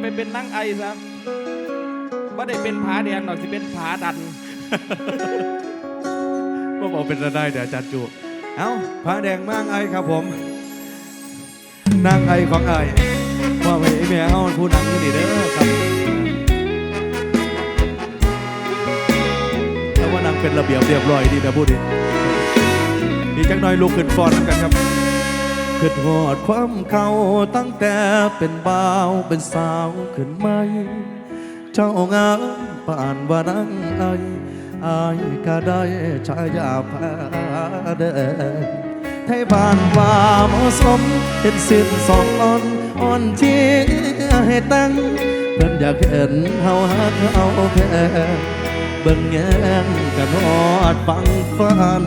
ไปเป็นนั่งไอซะบ่ได้เป็นผาแดงหรอกสิเป็นผาดันก็บอกเป็นระได้เดี๋ยวอาจารย์จูเอ้าพระแดงมั่งไอครับผมนางไอของไอว่าไปไอ้แม่เฮามันผู้นางอยู่นี่เด้อครับแต่ว่านางเป็นระเบียบเรียบร้อยดีนะพูดดิดีจังหน่อยลุกขึ้นฟอนกันครับ ขึ้นหอดความเขาตั้งแต่เป็นบ่าวเป็นสาวขึ้นไหม เจ้างามป่านว่านังไออายก็ได้ชายาพาเดินให้ผ่านว่าเหมาะสมเป็นสิ้นสองอ่อนอ่อนที่ให้ตั้งเพิ่นอยากเห็นเฮาฮักเฮาแพ้เบิ่งแงงกันฮอดฟังฟัน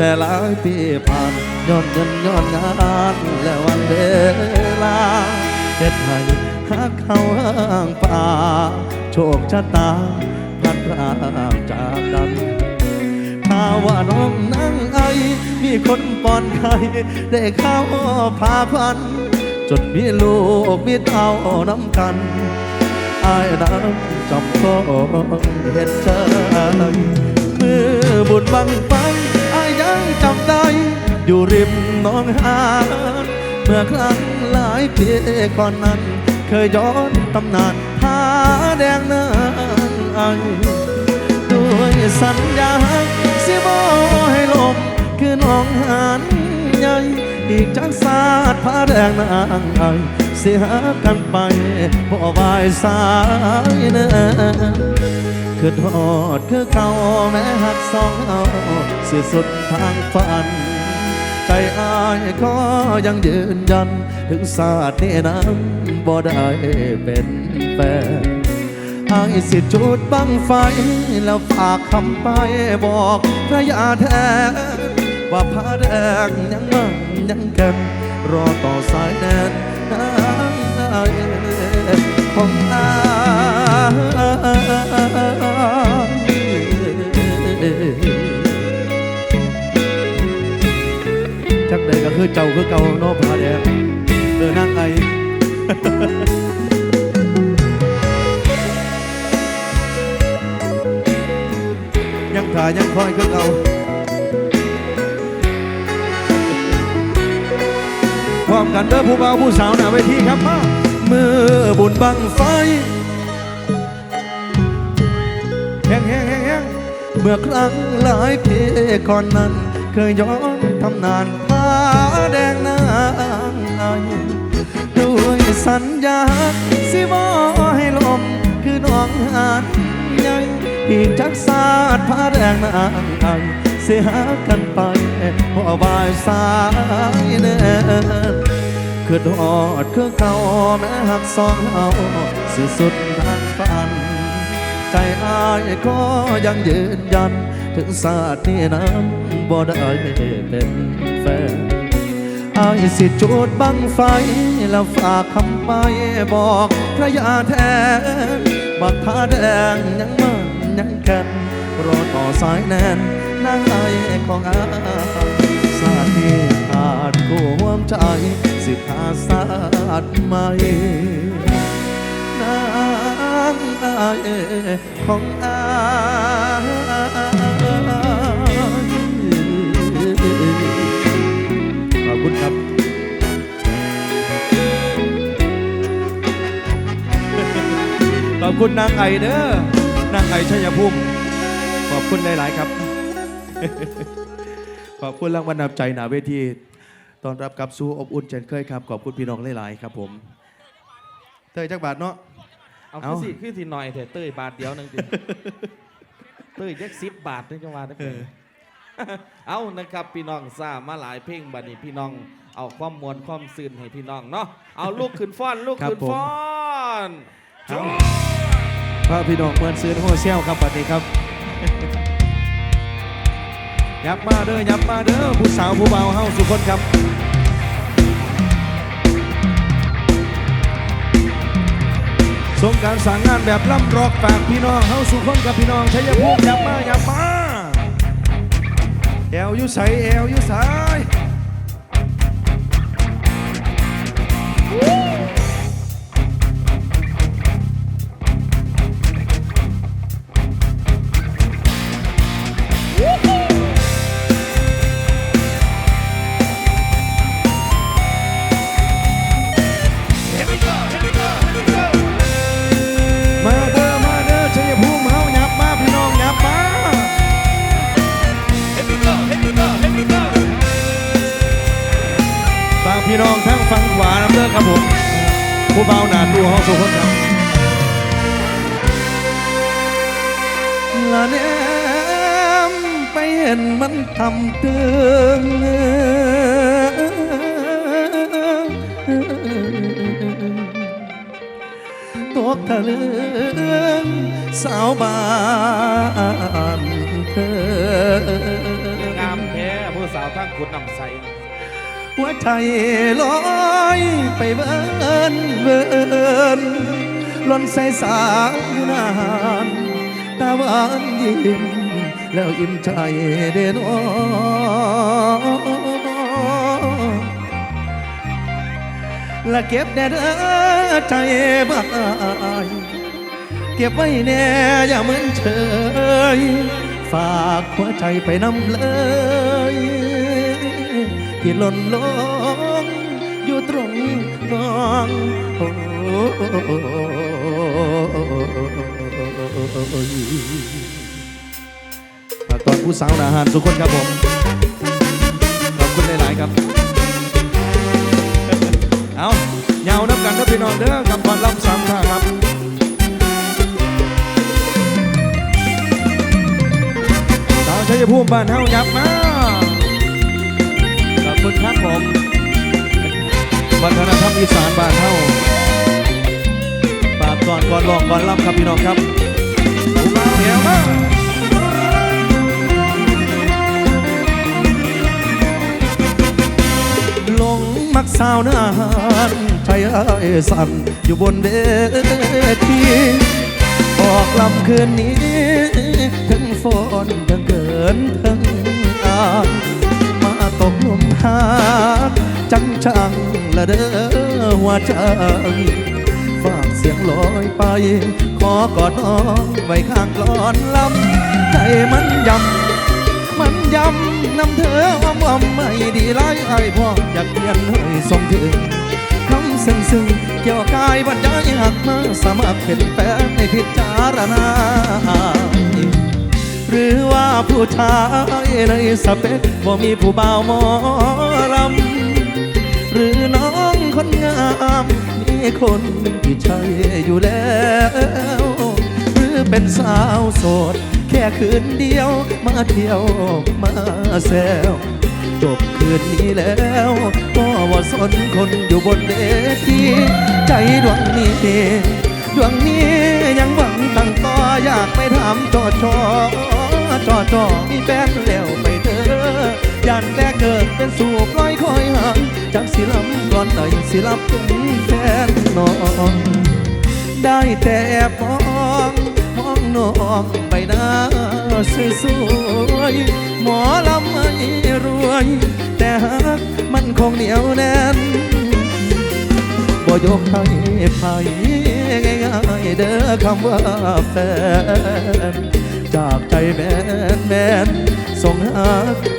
แต่หลายปีผ่านย้อนเงินย้อนงานและวันเวลาเฮ็ดให้หักเขาห่างป่า โชคชะตาพัดพรากจากกันถ้าว่าน้องนั่งไอ มีคนป้อนไข่ได้เข้าวพาควัน จนมีลูกมีเต้าน้ำกันอายน้ำจำก็เห็นใจมือบุญบังไฟ ยังจำได้ อยู่ริมหน้องหานเมื่อครั้งหลายปีก่อนนั้น เคยย้อนตำนานผาแดงนางไอด้วยสัญญาสิบอให้ลมคือน้องหันใหญ่อีกจักศาสตร์พระแดงนางไอเสียกันไปบ่บายสายเนื้อ คือทอดคือเก่าแม้หักสองเอาสิสุดทางฝัน ใจอายก็ยังยืนยัน ถึงศาสตร์นี้นั้นบ่ได้เป็นแฟนอายสิจุดบังไฟ แล้วฝากคำไปบอกพระยาแทนว่าพระแดงยังมั่งยังแก่นรอต่อสายแดนนางไอของอา เจ้าคือเก่าน้องพระแดงเดินนางไอยังถ่ายยังคอยคือเก่าพร้อมกันเด้อผู้บ่าวผู้สาวหน้าเวทีครับมามือบุญบังไฟแห้งแห้งแห้งแห้งเมื่อครั้งหลายปีก่อนนั้น เคยย้อนทำนานผ้า แดงนางไอด้วยสัญญาสิบอให้ลมคือน้องหานใหญ่อีกจักศาสตร์พระแดงนางไอเสียกันไปพอบายสายเนินคือทอดคือเก่าแม้หักสองเอาสิสุดทางฝัน ใจอายก็ยังยืนยัน ถึงศาสตร์นี้นั้นบ่ได้เป็นแฟน อายสิจุดบังไฟ แล้วฝากคำไปบอกพระยาแทนบักผ้าแดงยังมันยังแก่นรอต่อสายแน่นนางไอของอาสาดที่ขาดกูวมใจ สิทาสาดไหมนางไอของอา คุณนางไอเด้อนางไอชัยภูมิขอบคุณหลาย ๆ ครับ ขอบคุณรางวัลนำใจหนาเวทีตอนรับกลับสู่อบอุ่นเช่นเคยครับ ขอบคุณพี่น้องหลาย ๆ ครับผมเตยจักบาทเนาะ เอาเอาคือสิคือสิหน่อยเถอะเต้ยบาทเดียวหนึงติเต้ยแค่สิบบาทนึงจังหวะนั้นเออเอานะครับพี่น้องทราบมาหลายเพลงบัดนี้พี่น้องเอาความมวลความซื่นให้พี่น้องเนาะเอาลูกขึ้นฟ้อนลูกขึ้นฟ้อนครับ พระพี่น้องเมือนซื้อโฮเซลครับบัดนี้ครับ ยับมาเด้อยับมาเด้อผู้สาวผู้เบาเฮาสุคนครับสงการสั่งงานแบบล่ำรอกฝากพี่น้องเฮาสุคนกับพี่น้องชัยภูมิยับมายับมาแอวอยุใสแอวอยุใส ครับผมผู้เบาหนาตัวห้องสุขคนครับละแนมไปเห็นมันทำเตืองตกทะลึงสาวบ้านเธองามแท้ผู้สาวทั้งคุณนำใส หัวใจลอยไปเบินเบินล่นใส่สาวนานตาหวานยิ้มแล้วอิ่มใจเด่นอและเก็บแน่ใจบ้ายเก็บไว้แน่อย่าเหมือนเฉยฝากหัวใจไปนำเลย ที่หล่นลงอยู่ตรงน้องโอ้ตอนผู้สาวนาหารทุกคนครับผม ขอบคุณหลาย ๆ ครับ เอาเงาน้ำกันนะพี่น้องเด้อกับก่อนรับสามท่าครับสาวชัยภูมิบ้านเฮายับมา คุณครับผมวัฒนธรรมอีสานบ้านเฮาฝากก่อนก่อนลองก่อนรับครับพี่น้องครับผู้มาเหียวมาลงมักสาวน้าหานใจไอ้าสั่นอยู่บนเวทีออกลำคืนนี้ทั้งฝนทั้งเกินทั้งอ่านมา ตกลมหาจังจังๆละเด้อหัวใจฝากเสียงลอยไป ขอกอดน้องไว้ข้างกลอนลำใจมันยำมันยำนำเธออ้อมอ้อมไม่ดีไรไอ้พ่ออยากเปลี่ยนให้สมถึงคำซึ้งซึ้งเกี่ยวกายบรรยายหักมาสมัครเป็นแฟนในพิจารณา หรือว่าผู้ชายในสเปคว่ามีผู้บ่าวหมอลำหรือน้องคนงามมีคนที่ใช่อยู่แล้ว หรือเป็นสาวโสด แค่คืนเดียวมาเที่ยวมาแซวจบคืนนี้แล้ว ก็ว่าสนคนอยู่บนเวทีใจดวงนี้ดวงนี้ยังหวังตั้งต่ อยากไปถามจอจอจอจอมีแฟนแล้วไปเถอะยันแต่เกิดเป็นสู่ปล่อยคอยห่างจากสิลำก่อนใดสิรับเป็นแฟนน้องได้แต่มองมองน้องใบหน้าสวยๆหมอลำไม่รวย แต่หักมันคงเหนียวแน่นบ่ยกให้ไผ เด้อคำว่าแฟน จากใจแมนแมนส่งหา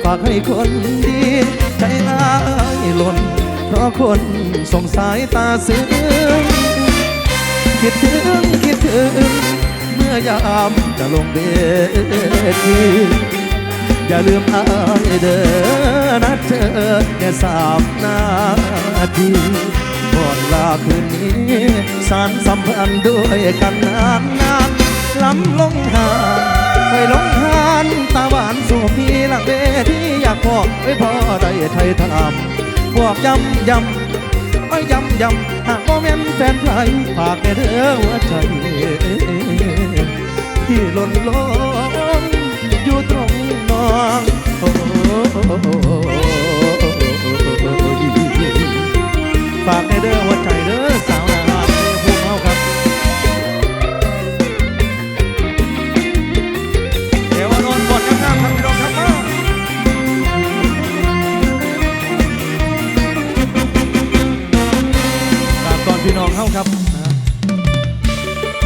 ฝากให้คนดี ใจอายหล่น เพราะคนส่งสายตาซึ้งคิดถึงคิดถึง เมื่อยามจะลงเวทีอย่าลืมอายเด้อนัดเธอแค่สามนาที ก่อนลาคืนนี้สารสัมพันธ์ด้วยกันนานนานล้ำลงหานไปลงหานตาหวานสู่พี่หลังเวทีอยากบอกไว้พอได้ไทยทำบอกย้ำย้ำไว้ย้ำย้ำหากบ่แม่นแฟนใครฝากในเด้อหัวใจที่หล่นลงอยู่ตรงนองโอ้ากในเด้อหัวใจเด้อสาวนาพวกเขาครับเดี๋ยวานอนกอดกันข้างๆครับพี่น้องครับมาฝากตอนพี่น้องเข้าครับ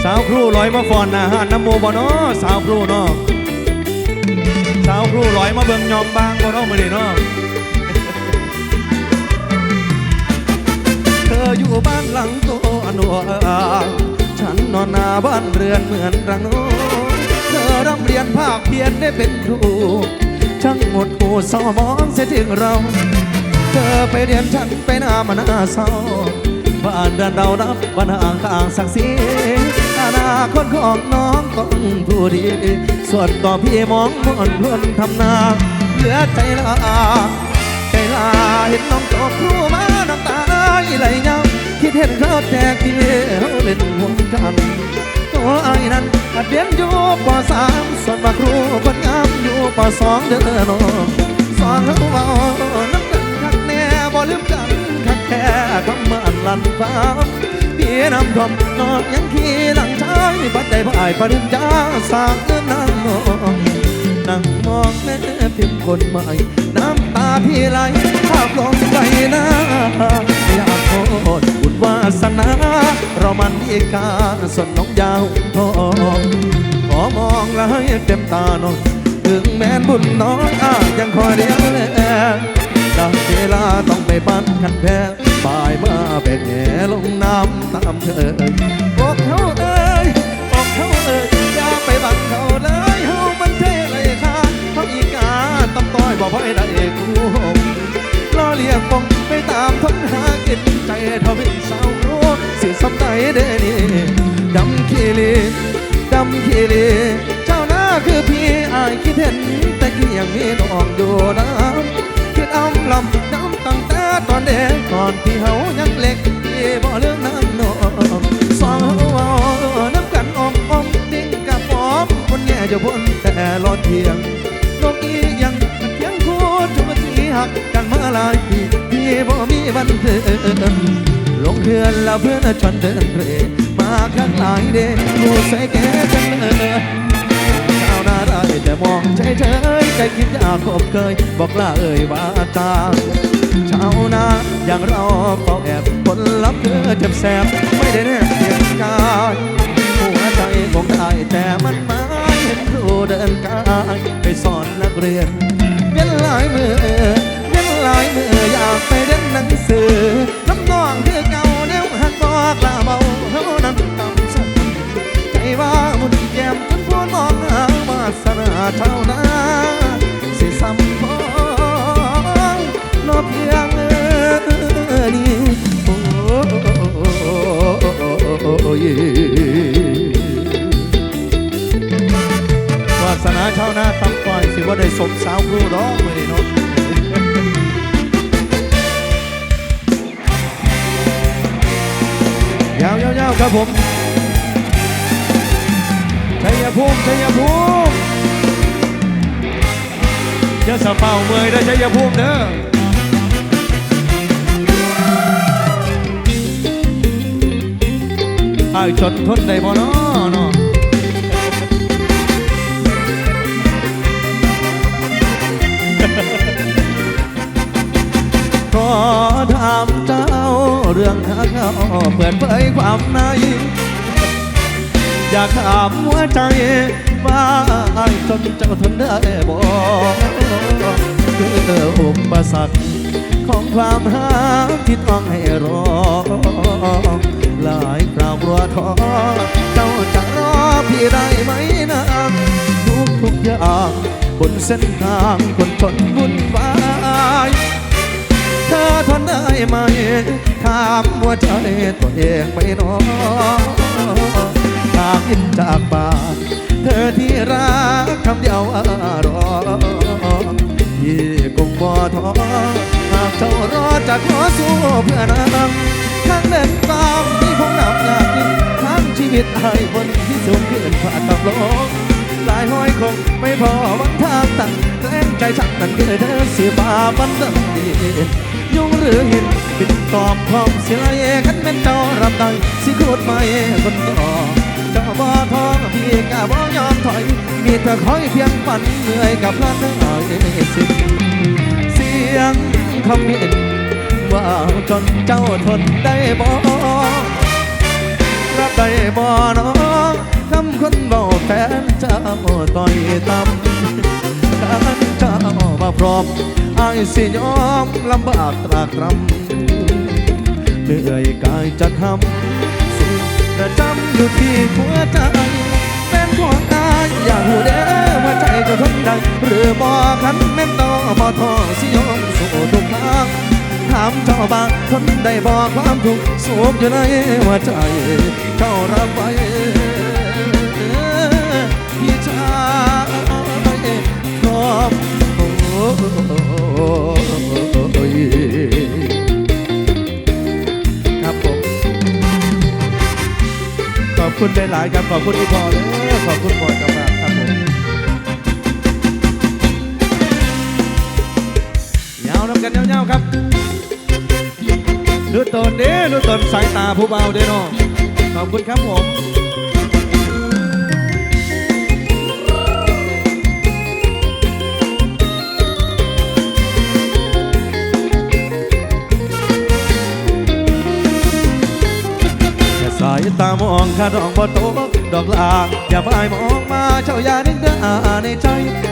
สาวครูลอยมาฟอนนาหานน้ำโมบ่เนาะสาวครูเนาะสาวครูลอยมาเบิ่งยอมบางบ่เนาะมื้อนี้เนาะู่บ้านหลังโตอันวางฉันนอนนาบ้านเรือนเหมือนรังโนเธอร่ำเรียนภาคเพียรได้เป็นครู ช่างหมดหูเศร้ามองเสียถึงเรา เธอไปเรียนฉันไปหน้ามาหน้าเศร้าผ่านเดือนเรานับวันห่างต่างสักสีอนาคตของน้องต้องผู้ดี ส่วนต่อพี่มองมนทนทำนาเหลือใจลาใจลาเห็นน้องจบครูมาน้ำตาไหลยัง คิดเห็นเขาแจกที่เขาเล่นห่วงกันตัวไอ้นั้นอดเรียนอยู่ปสามส่วนมาครูคนงามอยู่ปสองเด้อน้องสอนเขาเบาน้ำกันคักแน่บ่ลืมกันคักแค่คำมันลันฟ้าพี่น้ำทอมนอนยังขี้หลังชายปัดใจพ่ายปริญญาสร้างเงินนั่งมองนั่งมองแม่ พิมพ์คนใหม่ น้ำตาพี่ไหลภาพลงไปหน้าอยากโทษบุญวาสนา เรามันอีกการส่วนน้องยาวทองขอมองแล้วให้เต็มตาน้องถึงแม้นบุญน้องอ้างยังคอยเดียวแลดังเวลาต้องไปบ้านกันแพ้บ่ายมาแบกแง่ลงน้ำตามเธออกเขาเอ้ยอกเขาเอ้ยอย่าไปบังเขาเลย ต้องต้อยบอกพ่อได้กูล้อเลียงปงไปตามทนหากินใจเท่าเป็นสาวรู้สิสำใจเด้นี่ดำขี้ลีดำขี้ลีเจ้าหน้าคือพี่อายคิดเห็น แต่กี้ยังมีน้องอยู่น้ำคิดอ้ำลำน้ำตั้งแต่ตอนเด็กก่อนที่เฮายังเล็กพี่บ่เรื่องนั้นน้องสองเฮาเอน้ำกันอมอมดิ้งกับปอมคนแง่จะพ้นแต่รอดเทียง หักกันมาหลายปีพี่บ่มีวันเดินลงเรือนแล้วเพื่อนชวนเดินเรมาครั้งหลายเดกูใส่แก่จังเลยชาวนาได้แต่มองเฉยเฉยใจคิดอยากคบเคย บอกลาเอ่ยว่าตาชาวนาอย่างเราเฝ้าแอบผลลัพธ์คือเจ็บแสบไม่ได้แนบเพียงกายหัวใจคงได้แต่มัน ได้สมสาวครูร้องเลยเนาะยาวยาวๆครับผมชัยภูมิชัยภูมิย่าสะเป่าเมยได้ชัยภูมิเด้อไอ้จนทนได้บ่น้อเนาะ ถามเจ้าเรื่องข้าเขาเปิดเผยความใน อยากถามหัวใจว่าไอ้จนเจ้าทนได้บ่คืออุปสรรคของความหาที่ต้องให้รอ หลายคราวรัวท้อเจ้าจะรอพี่ได้ไหมนะทุกทุกอย่างบนเส้นทางคนทนวุ่น ไหมถามหัวใจตัวเองไม่น้อถามอินจากปากเธอที่รักคำเดียวว่ารอพี่คงบ่ท้อหากเจ้ารอจะขอสู้เพื่อนางข้างเล่นตามที่คงนับอยากกินทั้งชีวิตให้บนที่สูงขึ้นผ่าตับโลกลายห้อยคงไม่พอวันทางตั้งแรงใจฉันนั้นคือเธอสีฟ้าบันดำดี รือหินบินตอบพร้อมเสียเอขันเป็นเจ้ารับได้สิขูดไม่คนต่อเจ้าบ่ท้องพี่กะบ่ยอมถอย มีแต่คอยเพียงฝันเหนื่อยกับพลันหน่อยสิเสียงคำเห็นว่าจนเจ้าทนได้บ่รับได้บ่น้องคำคนเบาแฟนเจ้าต่อยต่ำารเจ้ามาพร้อมไอายสิยอมลำบากตรากตรำเหนื่อยกายจะทำสิ่งประจำอยู่ที่หัวใจเป็นของอายอย่าหูเด้อว่าใจจะทนได้หรือบ่คันแม่นต่อบ่ทอสิยอมสู้ทุกทางถามเจ้าบ้างคนได้บอกความทุกข์สุขอยู่ในหัวใจเจ้ารับไว้ ครับผม ขอบคุณหลายๆครับ ขอบคุณที่พอเลยขอบคุณบอกับมากครับผมยาวนำกันยาวๆครับดูตนเด้ดูตนสายตาผู้เบาเด้นาะขอบคุณครับผม ตามองข้าดองบ่โตกดอกลาอย่าไปมองมาเจ้าอย่านึกเด้อในใจ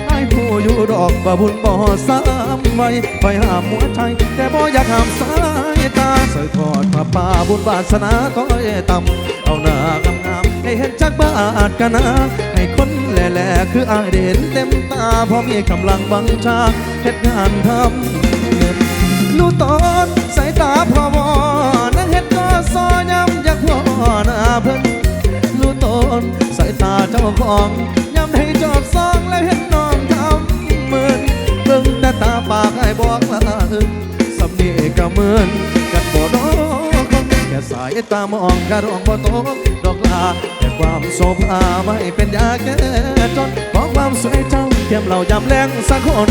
ไอ้ผู้อยู่ดอกบ่บุญบ่สามไว้ไปหามหัวใจแต่บ่อยากหามสายตาใส่ทอดมาป่าบุญบาสนาต้อยต่ำเอาหน้างามๆให้เห็นจักบาทกันนะให้คนแหล่ๆคืออายได้เห็นเต็มตาพอมีกำลังบังชาเฮ็ดงานทำเงินรู้ตอนสายตาพอวอ หน้าเพิ่นรู้ตนสายตาเจ้าของย้ำให้จอบซองแล้วเห็นน้องทำเหมือนเบิ่งแต่ตาปากให้บอกละอึ้งสำเนียก็เหมือนกันบ่ดอกคนแค่สายตามองกะรองบ่ตกดอกลาแต่ความโสภาไม่เป็นยาแก้จนขอความสวยเจ้าเทียมเรายำแรงสักคน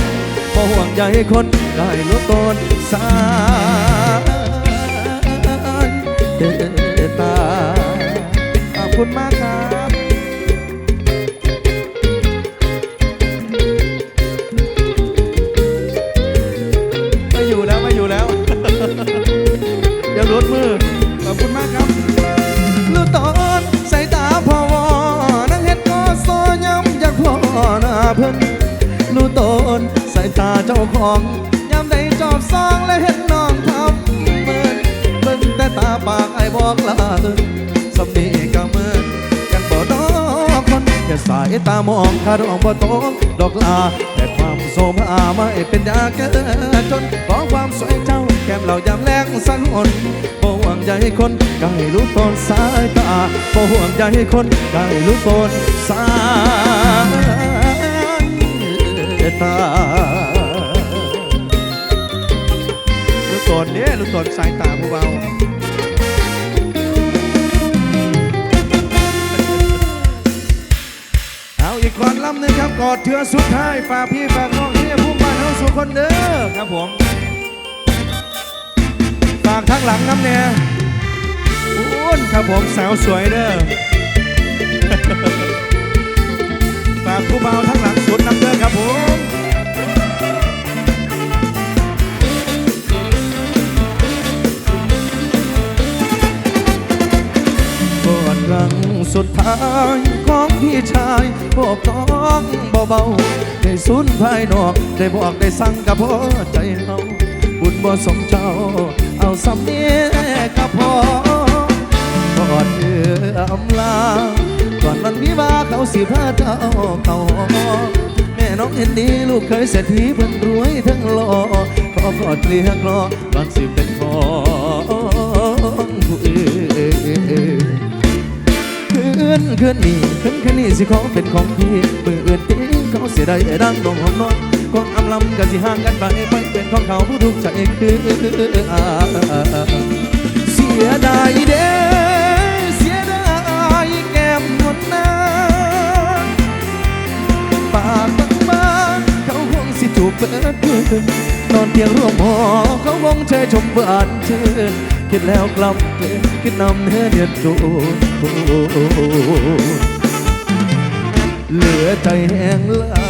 บ่ห่วงใยคนได้ลดตนสายเด ตา ขอบคุณมากครับไม่อยู่แล้วไม่อยู่แล้ว เดี๋ยวรถมือ ขอบคุณมากครับลูตอนสายตาพอวอนั่งเฮ็ดก็ซอยำอยากพ่อหน้าเพิ่นรู้ตนสายตาเจ้าของยามใดจอบซองและเห็น ปากไอ้บอกลาสำนีก็เมือนกันบ่ดอกคนแค่สายตามองคาดองบ่ตกดอกลา แต่ความโสมอาไม่เป็นยาแก้จนขอความสวยเจ้า แก้มเรายามแรงสังหนบ่ห่วงใยคนก็ให้รู้ตนสายตาบ่ห่วงใยคนก็ให้รู้ตนสายตาลูกตนเนี่ยลูกตนสายตา กอดเทือสุดท้ายฝากพี่ฝากน้องที่พุ่มบ้านเฮาสู่คนเด้อครับผมฝากทั้งหลังน้ำเนี่ยอ้นครับผมสาวสวยเด้อฝากผู้เบาทั้งหลังสุดน้ำเด้อครับผมกอดครั้ง สุดท้ายของพี่ชายบอกต้องเบาๆได้สุนภายนอกได้บอกได้สั่งกับพ่อใจเฮาบุญบ่สมเจ้า เอาสำเนียกับพ่อกอดเอืออำลาก่อนวันวิวาเขาสิพาเจ้าเขาแม่น้องเห็นดีลูกเคยเศรษฐีเพิ่นรวยทั้งหล่อขอกอดเลียกรอก่อนสิเป็นขอ นคืนนี้คืนคืนนี้สิขอเป็นของพี่มืออื่นตีเขาเสียดายดังลงหอมนอนกองอำลำกันสิห่างกันไปไปเป็นของเขาผู้ทุกข์ใจคืออาเสียดายเด้เสียดายแก้มนวลนาปากบางบางเขาคงสิถูกเปิดนอนเตียงร่วมหอเขาคงเชยชมหวานชื่น คิดแล้วกลับคิดนำเนื้อเดือดโดเหลือใจแห้งลา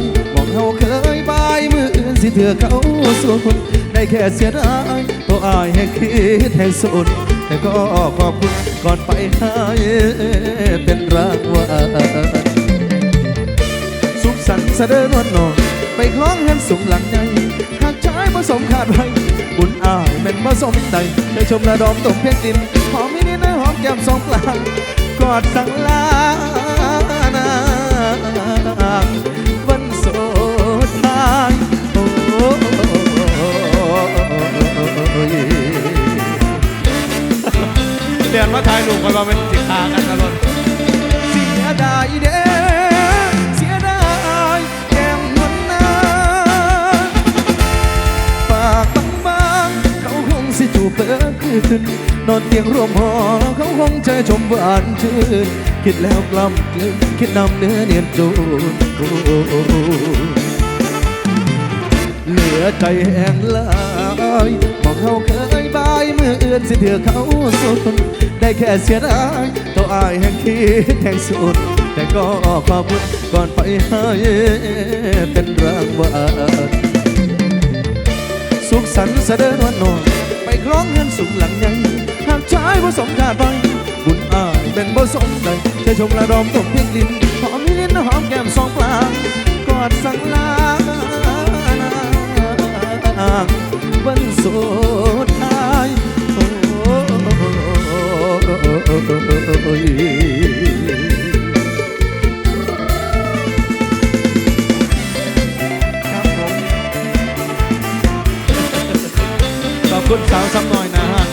ยมองเขาเคยบายมืออื่นสิเถื่อเขาสูนได้แค่เสียดายตัวอายให้คิดให้สุดแต่ก็ขอบคุณก่อนไปให้เป็นรางวัลสุขสันต์เสด็จวลนองไปคล้องเห็นสูงหลังใหญ่หากชายผสมขาดไว้ บุญอ้ายเป็นผสมใดไปชมระดอมตกเพียงดินหอมไม่นิดนะหอมแก้มสองกลางกอดสั่งลานาวันโสดายโอ้ยเรียนว่าทายหนุ่มคนเาเป็นจิตตากันนะลุน น นอนเตียงร่วมหอเขาคงใจชมหวานชื่น คิดแล้วกล้ำกลืนคิดนำเนื้อเนียนจูนเหลือใจแห้งลายมองเขาเคยบายเมื่ออื่นสิเถือเขาสุดได้แค่เสียดายตัวอายแห่งคิดแห่งสุด แต่ก็ขอบคุณก่อนไปให้เป็นรางวัลสุขสันต์เสด็จวันนอน คล้องเงินสูงหลังใหญ่หากชายผสมขาดไปบุญอายเป็นผสมใดจะชมระดมตกเพียงลิ้นหอมลิ้นหอมแก้มสองปลางกอดสังลาวันสุดท้ายโอ้ย คุณสาวซ้ำหน่อยนะฮะ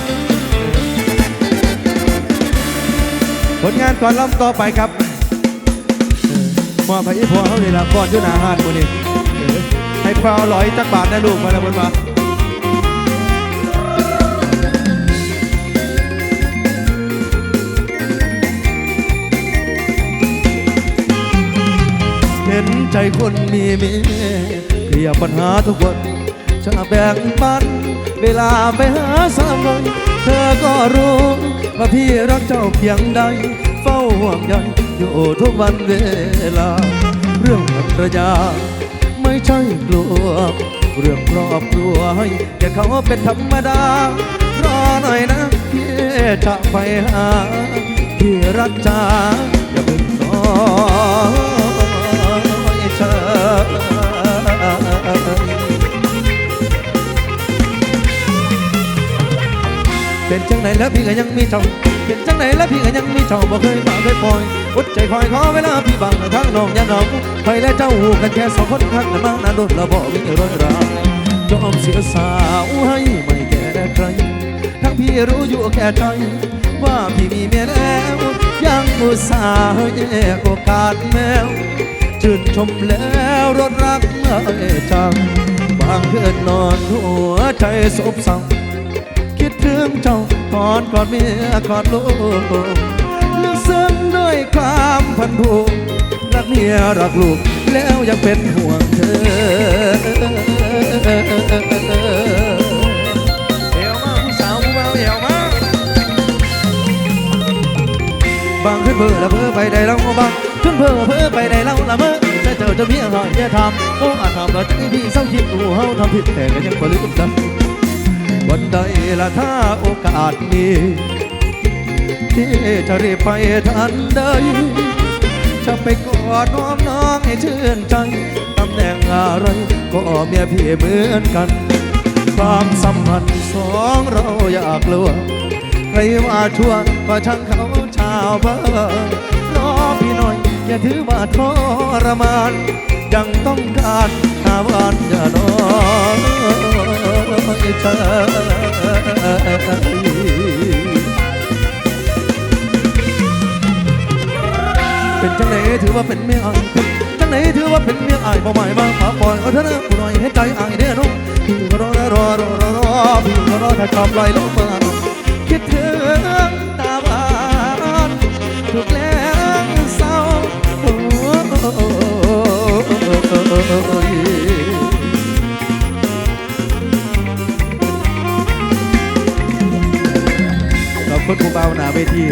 ผลงานก่อนล่ำต่อไปครับมอบให้พ่อเขาเลยละก่อนยุนาหานคนนี้ให้พราวลอยจักบาทนะลูกมาแล้วบนมาเห็นใจคนมีเมียเคลียร์ปัญหาทุกวัน จะแบ่งปัน เวลาไปหาสามวันเธอก็รู้ ว่าพี่รักเจ้าเพียงใด เฝ้าห่วงใยอยู่ทุกวันเวลา เรื่องภรรยา ไม่ใช่กลัว เรื่องครอบครัวให้แค่เขาเป็นธรรมดารอหน่อยนะพี่จะไปหาพี่รักจ้าอย่าเพิ่งน้อยเชย เป็นจังไหนแล้วพี่ก็ยังมีเจ้าเป็นจังไหนแล้วพี่ก็ยังมีเจ้าบ่เคยมาเคยปล่อยอดใจคอยขอเวลาพี่บังทางน้องอย่าเหงาไปและเจ้าหูกันแค่สองคนข้างกันมานานโดนละบ่มีร้อยราวจอมเสียสาวให้ไม่แก่ใคร ทั้งพี่รู้อยู่แก่ใจ ว่าพี่มีเมียแล้วยังอุตส่าห์แย่โอกาสแมวชื่นชมแล้วรถรักไม่จังบางคืนนอนหัวใจสบเศ ร้งเจ้ากอดกอดเมียกอดลูกลึกซึ้งด้วยความพันผูกรักเมียรักลูกแล้วยังเป็นห่วงเธอเอวมาผู้สาวผู้เบาเอวมาบางขึ้นเพื่อละเพื่อไปได้แล้วบางขึ้นเพื่อเพื่อไปได้แล้วละเมื่อจะเจอจะเมียหอยเมียทำโอ้อาจทำเราจะพี่เศร้าคิดดูเฮาทำผิดแต่ก็ยังบ่ลืมกัน วันใดละถ้าโอกาสมีที่จะรีบไปทันใดจะไปกอดน้อมน้องให้ชื่นใจตำแหน่งอะไรก็เมียพี่เหมือนกัน ความสัมพันธ์สองเราอยากลัวใครว่าชั่วก็ช่างเขาชาวบ้านรอพี่หน่อยอย่าถือว่าทรมาน ยังต้องการหาวันอย่านอน เธอเป็นจังไหนถือว่าเป็นเมียอายเป็นจังไหนถือว่าเป็นเมียอายบ่หมายว่าฝาปล่อยเอาเถอะนะผู้หน่อยให้ใจอายเด้อน้องพี่ก็รอรอรอรอรอพี่ก็รอถ้าชอบลอยลงมาคิดถึงตาบานถูกแล้วเศร้าโอ้ย คุณครูเบาหนาเวที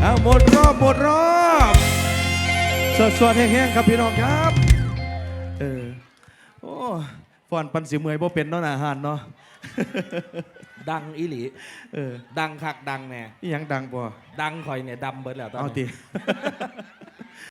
เอาหมดรอบหมดรอบสวดสวดแห้งๆครับพี่น้องครับ เออ โอ้ฟอนปันสิเมอยบ่เป็นเนาะอาหารเนาะ ดังอีหลี เออ ดังคักดังแน่นี่ยังดังบ่ดังคอยเนี่ยดำเบิดแล้วตอนเอานี้ ตี